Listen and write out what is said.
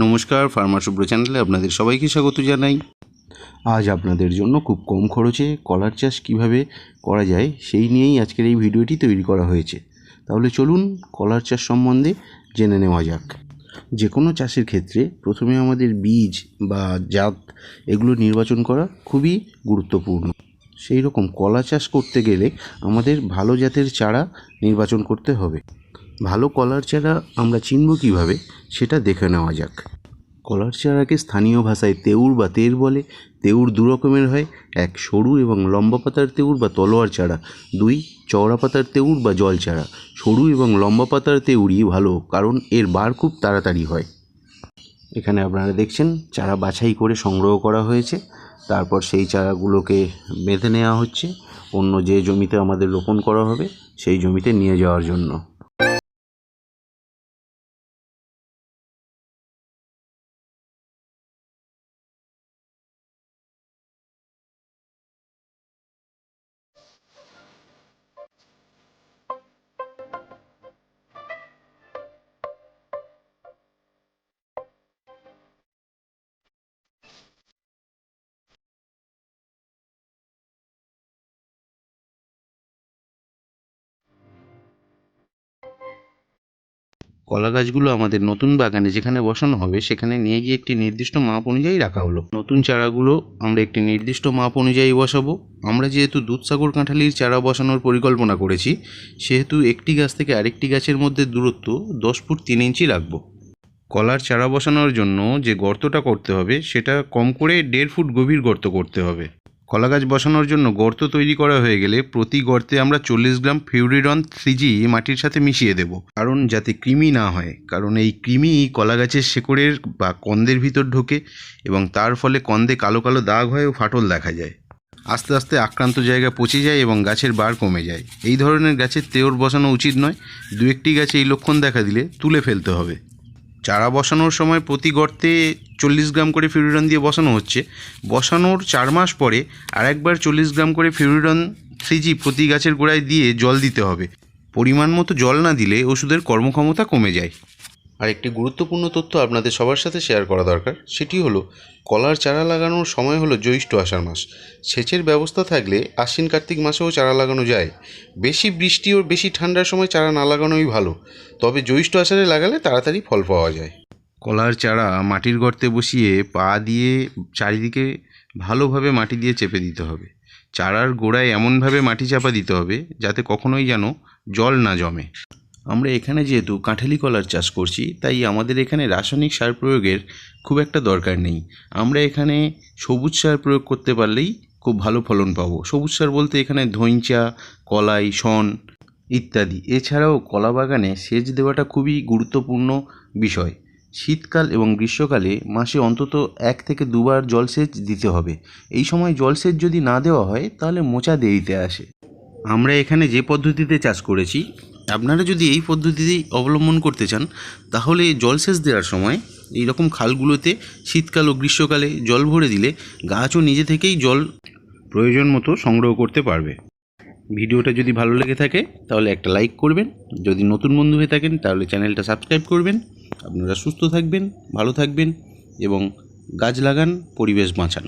নমস্কার ফার্মার শুভ্র চ্যানেলে আপনাদের সবাইকে স্বাগত জানাই। আজ আপনাদের জন্য খুব কম খরচে কলার চাষ কীভাবে করা যায় সেই নিয়েই আজকের এই ভিডিওটি তৈরি করা হয়েছে। তাহলে চলুন কলার চাষ সম্বন্ধে জেনে নেওয়া যাক। যে কোনো চাষের ক্ষেত্রে প্রথমে আমাদের বীজ বা জাত এগুলো নির্বাচন করা খুবই গুরুত্বপূর্ণ। সেই রকম কলা চাষ করতে গেলে আমাদের ভালো জাতের চারা নির্বাচন করতে হবে। ভালো কলার চারা আমরা চিনব কীভাবে, সেটা দেখে নেওয়া যাক। কলার চারাকে স্থানীয় ভাষায় তেউর বা তের বলে। তেউর দু রকমের হয়, এক সরু এবং লম্বা পাতার তেউর বা তলোয়ার চারা, দুই চওড়া পাতার তেউর বা জল চারা। সরু এবং লম্বা পাতার তেউরই ভালো, কারণ এর বার খুব তাড়াতাড়ি হয়। এখানে আপনারা দেখছেন, চারা বাছাই করে সংগ্রহ করা হয়েছে। তারপর সেই চারাগুলোকে বেঁধে নেওয়া হচ্ছে। অন্য যে জমিতে আমাদের রোপণ করা হবে, সেই জমিতে নিয়ে যাওয়ার জন্য। কলা গাছগুলো আমাদের নতুন বাগানে যেখানে বসানো হবে, সেখানে নিয়ে গিয়ে একটি নির্দিষ্ট মাপ অনুযায়ী রাখা হলো। নতুন চারাগুলো আমরা একটি নির্দিষ্ট মাপ অনুযায়ী বসাবো। আমরা যেহেতু দুধসাগর কাঁঠালির চারা বসানোর পরিকল্পনা করেছি, সেহেতু একটি গাছ থেকে আরেকটি গাছের মধ্যে দূরত্ব দশ ফুট তিন ইঞ্চি রাখব। কলার চারা বসানোর জন্য যে গর্তটা করতে হবে, সেটা কম করে দেড় ফুট গভীর গর্ত করতে হবে। কলা গাছ বসানোর জন্য গর্ত তৈরি করা হয়ে গেলে প্রতি গর্তে আমরা চল্লিশ গ্রাম ফিউরিডন থ্রিজি মাটির সাথে মিশিয়ে দেব। কারণ যাতে কৃমি না হয়, কারণ এই কৃমি কলা গাছের শেকড়ের বা কন্দের ভিতর ঢোকে এবং তার ফলে কন্দে কালো কালো দাগ হয় ও ফাটল দেখা যায়। আস্তে আস্তে আক্রান্ত জায়গা পচে যায় এবং গাছের বার কমে যায়। এই ধরনের গাছের তেওর বসানো উচিত নয় দু একটি গাছে এই লক্ষণ দেখা দিলে তুলে ফেলতে হবে। চারা বসানোর সময় প্রতি গর্তে চল্লিশ গ্রাম করে ফিউরিডন দিয়ে বসানো হচ্ছে। বসানোর চার মাস পরে আরেকবার চল্লিশ গ্রাম করে ফিউরিডন থ্রিজি প্রতি গাছের গোড়ায় দিয়ে জল দিতে হবে। পরিমাণ মতো জল না দিলে ওষুধের কর্মক্ষমতা কমে যায়। আর একটি গুরুত্বপূর্ণ তথ্য আপনাদের সবার সাথে শেয়ার করা দরকার, সেটি হলো, কলার চারা লাগানোর সময় হলো জ্যৈষ্ঠ আষাঢ় মাস। সেচের ব্যবস্থা থাকলে আশ্বিন কার্তিক মাসেও চারা লাগানো যায়। বেশি বৃষ্টি ও বেশি ঠান্ডার সময় চারা না লাগানোই ভালো। তবে জ্যৈষ্ঠ আষাঢ়ে লাগালে তাড়াতাড়ি ফল পাওয়া যায়। কলার চারা মাটির গর্তে বসিয়ে পা দিয়ে চারিদিকে ভালোভাবে মাটি দিয়ে চেপে দিতে হবে। চারার গোড়ায় এমনভাবে মাটি চাপা দিতে হবে যাতে কখনোই যেন জল না জমে। আমরা এখানে যেহেতু কাঁঠালি কলার চাষ করছি, তাই আমাদের এখানে রাসায়নিক সার প্রয়োগের খুব একটা দরকার নেই। আমরা এখানে সবুজ সার প্রয়োগ করতে পারলেই খুব ভালো ফলন পাবো। সবুজ সার বলতে এখানে ধইঞ্চা কলাই, শন ইত্যাদি। এছাড়াও কলা বাগানে সেচ দেওয়াটা খুবই গুরুত্বপূর্ণ বিষয়। শীতকাল এবং গ্রীষ্মকালে মাসে অন্তত এক থেকে দুবার জলসেচ দিতে হবে। এই সময় জলসেচ যদি না দেওয়া হয়, তাহলে মোচা দেরিতে আসে। আমরা এখানে যে পদ্ধতিতে চাষ করেছি, আপনারা যদি এই পদ্ধতিতেই অবলম্বন করতে চান, তাহলে জলসেচ দেওয়ার সময় এই রকম খালগুলোতে শীতকাল ও গ্রীষ্মকালে জল ভরে দিলে গাছও নিজে থেকেই জল প্রয়োজন মতো সংগ্রহ করতে পারবে। ভিডিওটা যদি ভালো লেগে থাকে, তাহলে একটা লাইক করবেন। যদি নতুন বন্ধু হয়ে থাকেন, তাহলে চ্যানেলটা সাবস্ক্রাইব করবেন। আপনারা সুস্থ থাকবেন ভালো থাকবেন এবং গাছ লাগান পরিবেশ বাঁচান।